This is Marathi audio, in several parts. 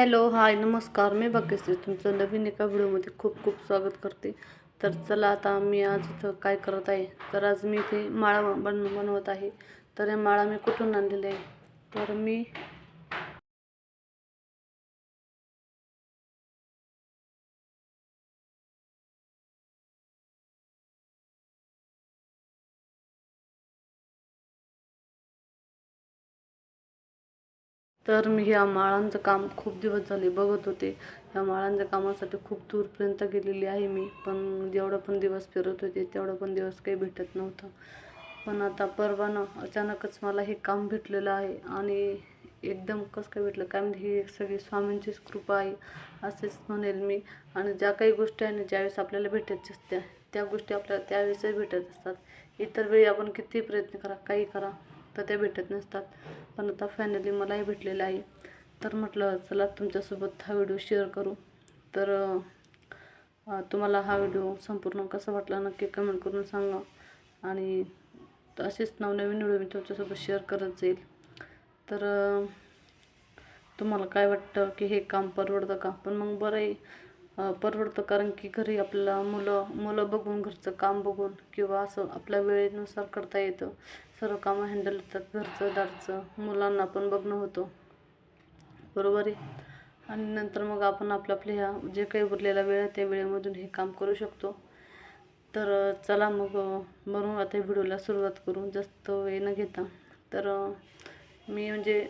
हॅलो हाय नमस्कार. मी भाग्यश्री तुमचं नवीन एका व्हिडिओमध्ये खूप खूप स्वागत करते. तर चला आता मी आज इथं काय करत आहे? तर आज मी इथे माळा बन बनवत आहे. तर हे माळा मी कुठून आणलेले आहे? तर मी तर मी ह्या माळांचं काम खूप दिवस झाले बघत होते. ह्या माळांच्या कामासाठी खूप दूरपर्यंत गेलेली आहे मी. पण जेवढं पण दिवस फिरत होते तेवढं पण दिवस काही भेटत नव्हतं. पण आता परवानं अचानकच मला हे काम भेटलेलं आहे आणि एकदम कसं काय भेटलं काय म्हणजे ही सगळी स्वामींचीच कृपा आहे असेच म्हणेल मी. आणि ज्या काही गोष्टी आहे ना ज्यावेळेस आपल्याला भेटायच्या असत्या त्या गोष्टी आपल्याला त्यावेळेसही भेटत असतात. इतर वेळी आपण किती प्रयत्न करा काही करा. तर ते भेटत नसतात. पण आता फायनली मलाही भेटलेलं आहे. तर म्हटलं चला तुमच्यासोबत हा व्हिडिओ शेअर करू. तर तुम्हाला हा व्हिडिओ संपूर्ण कसा वाटला नक्की कमेंट करून सांगा. आणि असेच नवनवीन व्हिडिओ मी तुमच्यासोबत शेअर करत जाईल. तर तुम्हाला काय वाटतं की हे काम परवडतं का? पण मग बरं आहे. परवडतं. कारण की घरी आपल्याला मुलं मुलं बघून घरचं काम बघून किंवा असं आपल्या वेळेनुसार करता येतं. सर्व कामं हँडल होतात. घरचं दारचं मुलांना पण बघणं होतं. बरोबर आहे? आणि नंतर मग आपण आपल्या आपल्या ह्या जे काही उरलेला वेळ आहे त्या वेळेमधून हे काम करू शकतो. तर चला मग म्हणून आता व्हिडिओला सुरुवात करू जास्त वेळ न घेता. तर मी म्हणजे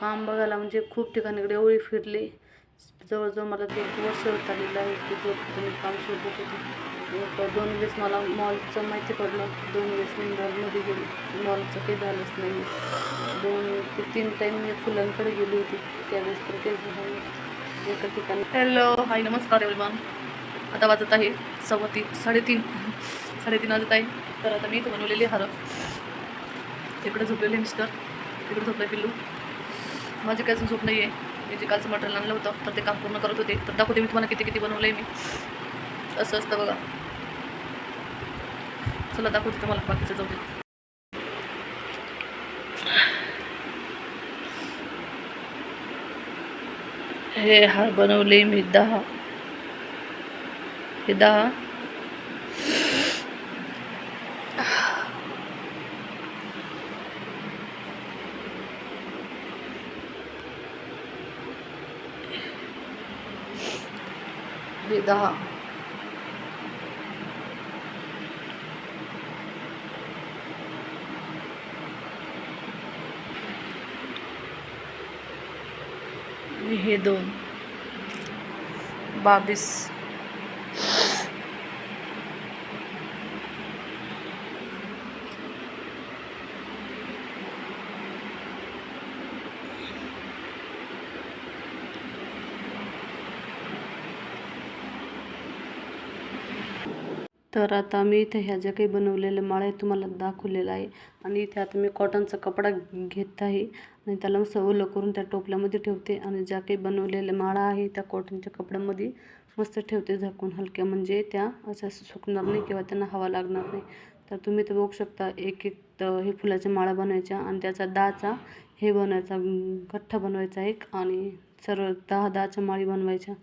काम बघायला म्हणजे खूप ठिकाणीकडे एवढी फिरली. जवळजवळ मला ते एक वर्ष होत आलेलं आहे की जो मी काम शोधत होते. दोन वेळेस मला मॉलचं माहिती पडलं. दोन वेळेस मी मॉलमध्ये गेली. मॉलचं काही झालंच नाही. दोन ते तीन टाईम मी फुलांकडे गेली होती. त्यावेळेस तर काही झालं एका ठिकाणी. हॅलो हाय नमस्कार एवढं आता वाजत आहे सव्वा तीन साडेतीन साडेतीन वाजत आहे. तर आता मी इथं बनवलेली हार. इकडे झोपलेले मिस्टर तिकडे झोपले पिल्लू. माझे काय असं झोप नाही आहे मी जे कालचं मटेरियल आणलं होतं तर ते काम पूर्ण करत होते. तर दाखवते मी तुम्हाला किती किती बनवलं आहे मी. असं असतं बघा. चला दाखवते तुम्हाला बाकीचं जाऊ दे. हे हार बनवले मी दहा. हे दहा? हे दहा हे दोन. बावीस. तर आता मी इथे ह्या ज्या काही बनवलेल्या माळा तुम्हाला दाखवलेलं आहे. आणि इथे आता मी कॉटनचा कपडा घेत आहे. आणि त्याला मस्त ओलं करून त्या टोपल्यामध्ये ठेवते. आणि ज्या काही बनवलेल्या माळा आहे त्या कॉटनच्या कपड्यामध्ये मस्त ठेवते झाकून. हलक्या म्हणजे त्या अशा सुकणार नाही किंवा त्यांना हवा लागणार नाही. तर तुम्ही ते बघू शकता एक एक हे फुलाच्या माळा बनवायच्या आणि त्याचा दहाचा हे बनवायचा गठ्ठा बनवायचा एक आणि सर्व दहा दहाच्या माळी बनवायच्या.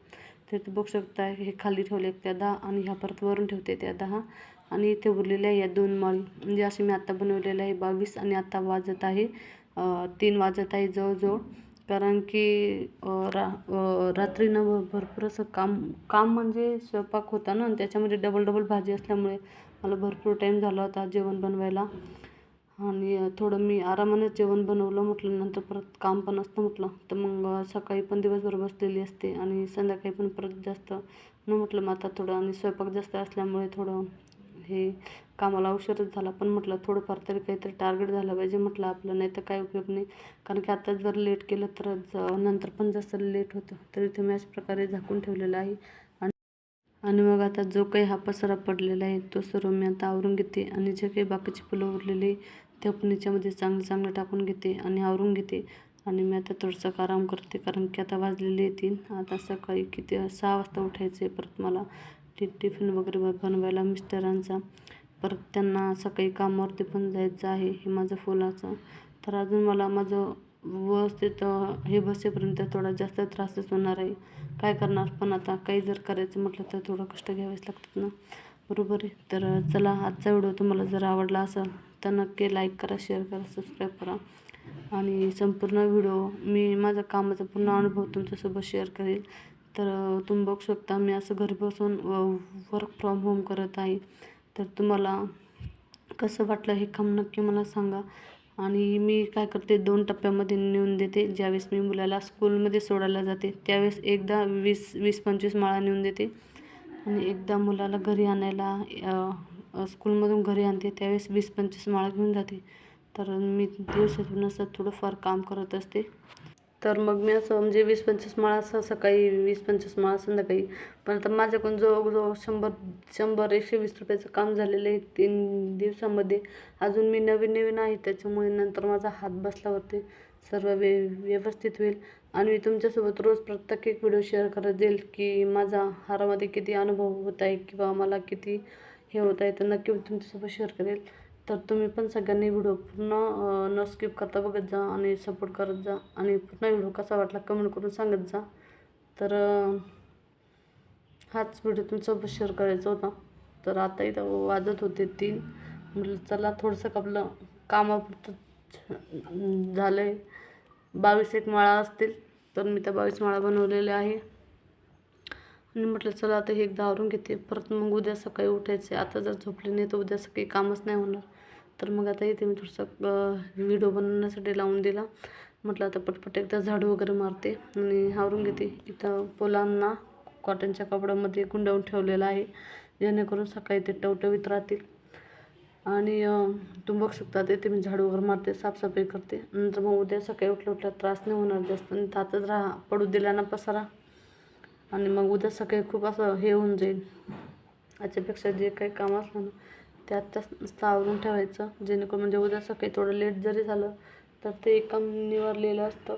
तर ते बघू शकता हे खाली ठेवले त्या दहा आणि ह्या परत वरून ठेवते त्या दहा. आणि इथे उरलेल्या या दोन माळी म्हणजे असे मी आत्ता बनवलेलं आहे बावीस आणि आत्ता वाजत आहे तीन वाजत आहे जवळजवळ. कारण की रा रात्रीनं भरपूर असं काम काम म्हणजे स्वयंपाक होता ना आणि त्याच्यामध्ये डबल डबल भाजी असल्यामुळे मला भरपूर टाईम झाला होता जेवण बनवायला. आणि थोडं मी आरामानेच जेवण बनवलं म्हटलं नंतर परत काम पण असतं म्हटलं. तर मग सकाळी पण दिवसभर बसलेली असते आणि संध्याकाळी पण परत जास्त. न म्हटलं मग आता थोडं आणि स्वयंपाक जास्त असल्यामुळे थोडं हे कामाला उशीरच झाला. पण म्हटलं थोडंफार तरी काहीतरी टार्गेट झालं पाहिजे म्हटलं आपलं नाही तर काय उपयोग नाही. कारण की आता जर लेट केलं तर नंतर पण जास्त लेट होतं. तरी ते मी अशा प्रकारे झाकून ठेवलेलं आहे. आणि आणि मग आता जो काही हा पसारा पडलेला आहे तो सर्व मी आता आवरून घेते. आणि जे काही बाकीचे फुलं उरलेले ते पण याच्यामध्ये चांगलं चांगलं टाकून घेते आणि आवरून घेते. आणि मी आता थोडंसं आराम करते कारण की आता वाजलेले येतील आता सकाळी किती सहा वाजता उठायचं आहे परत मला. टी टिफिन वगैरे बनवायला मिस्टरांचा. परत त्यांना सकाळी कामावरती पण जायचं आहे हे माझं फुलाचं. तर अजून मला माझं व्यवस्थित हे बसेपर्यंत थोडा जास्त त्रासच होणार आहे. काय करणार? पण आता काही जर करायचं म्हटलं तर थोडं कष्ट घ्यावेच लागतात ना. बरोबर आहे? तर चला आजचा व्हिडिओ तुम्हाला जर आवडला असेल तर नक्की लाईक करा शेअर करा सबस्क्राईब करा. आणि संपूर्ण व्हिडिओ मी माझ्या कामाचा पूर्ण अनुभव तुमच्यासोबत शेअर करेल. तर तुम्ही बघू शकता मी असं घरी बसून वर्क फ्रॉम होम करत आहे. तर तुम्हाला कसं वाटलं हे काम नक्की मला सांगा. आणि मी काय करते दोन टप्प्यामध्ये नेऊन देते. ज्यावेळेस मी मुलाला स्कूलमध्ये सोडायला जाते त्यावेळेस एकदा वीस वीस पंचवीस माळा नेऊन देते. आणि एकदा मुलाला घरी आणायला स्कूलमधून घरी आणते त्यावेळेस वीस पंचवीस माळा घेऊन जाते. तर मी दिवसातून असं थोडंफार काम करत असते. तर मग मी असं म्हणजे वीस पंचवीस माळा असं सकाळी वीस पंचवीस माळा संध्याकाळी. पण आता माझ्याकडून जवळजवळ शंभर शंभर एकशे वीस रुपयाचं काम झालेलं आहे तीन दिवसामध्ये. अजून मी नवीन नवीन आहे त्याच्यामुळे नंतर माझा हात बसल्यावरती सर्व वे व्यवस्थित होईल. आणि मी तुमच्यासोबत रोज प्रत्येक एक व्हिडिओ शेअर करत जाईल की माझा हारामध्ये किती अनुभव होत आहे किंवा मला किती हे होत आहे तर नक्की मी तुमच्यासोबत शेअर करेल. तर तुम्ही पण सगळ्यांनी व्हिडिओ पूर्ण न स्किप करता बघत जा आणि सपोर्ट करत जा आणि पूर्ण व्हिडिओ कसा वाटला कमेंट करून सांगत जा. तर हाच व्हिडिओ तुमच्यासोबत शेअर करायचा होता. तर आता इथं वाजत होते तीन. म्हटलं चला थोडंसं आपलं कामापुरतं झालं आहे बावीस एक माळा असतील तर मी त्या बावीस माळा बनवलेल्या आहे. आणि म्हटलं चला आता हे एकदा आवरून घेते. परत मग उद्या सकाळी उठायचे आता जर झोपले नाही तर उद्या सकाळी कामच नाही होणार. तर मग आता इथे मी थोडंसं व्हिडिओ बनवण्यासाठी लावून दिला. म्हटलं आता पटपट एकदा झाडू वगैरे मारते आणि आवरून घेते. इथं पोलांना कॉटनच्या कपड्यामध्ये गुंडावून ठेवलेलं आहे. जेणेकरून सकाळी ते टवटवीत राहतील. आणि तुम्ही बघू शकता ते मी झाडू वगैरे मारते साफसफाई करते. नंतर मग उद्या सकाळी उठल्या उठल्या त्रास नाही होणार जास्त. आणि तातच राहा. पडू दिला ना पसारा. आणि मग उद्या सकाळी खूप असं हे होऊन जाईल. याच्यापेक्षा जे काही काम असलं ना ते आत्ताच सावरून ठेवायचं. जेणेकरून म्हणजे उद्या सकाळी थोडं लेट जरी झालं तर ते एक काम निवारलेलं असतं.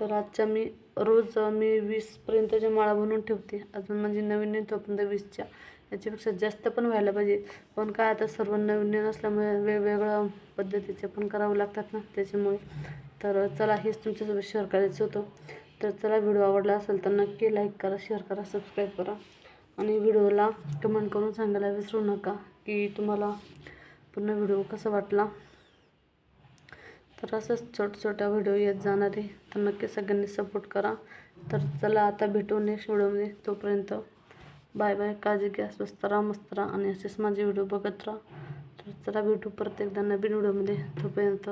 तर आजच्या मी रोज मी वीसपर्यंतच्या माळा बनवून ठेवते. अजून म्हणजे नवीन नाही तोपर्यंत वीसच्या. याच्यापेक्षा जास्त पण व्हायला पाहिजे. पण काय आता सर्व नवीन नवीन असल्यामुळे वेगवेगळ्या पद्धतीचे पण करावं लागतात ना त्याच्यामुळे. तर चला हेच तुमच्यासोबत शेअर करायचं होतं. तर चला व्हिडिओ आवडला असेल तर नक्की लाईक करा शेअर करा सबस्क्राईब करा. आणि व्हिडिओला कमेंट करून सांगायला विसरू नका की तुम्हाला पूर्ण व्हिडिओ कसा वाटला. तर असंच छोट्या छोट्या व्हिडिओ येत जाणारे. तर नक्की सगळ्यांनी सपोर्ट करा. तर चला आता भेटू नेक्स्ट व्हिडिओमध्ये तोपर्यंत बाय बाय काळजी घ्या स्वस्त राहा मस्त राहा आणि असेच माझे व्हिडिओ बघत राहा. तर चला भेटू परत एकदा नवीन व्हिडिओमध्ये तोपर्यंत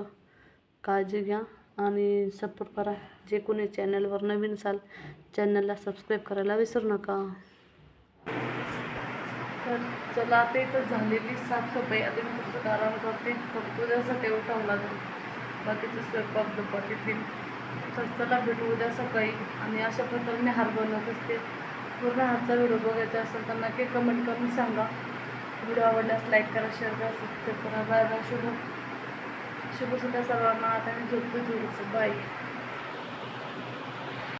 काळजी घ्या. आणि सपोर्ट करा. जे कोणी चॅनलवर नवीन असाल चॅनलला सबस्क्राईब करायला विसरू नका. तर चला आता इथं झालेली साफसफाई आता मी तुमचं आराम करते. फक्त उद्यासाठी उठावं लागेल. बाकीचं स्वयंपाक दुपार तर चला भेटू उद्या सकाळी. आणि अशा प्रकारे मी हार बनवत असते. पूर्ण हारचा व्हिडिओ बघायचा असेल तर नक्की कमेंट करून सांगा. व्हिडिओ आवडल्यास लाईक करा शेअर करा सबस्क्राईब करा. बाय बाय शुभ शुभ सुद्धा सर्वांना. आता मी झोपते थोडंसं. बाय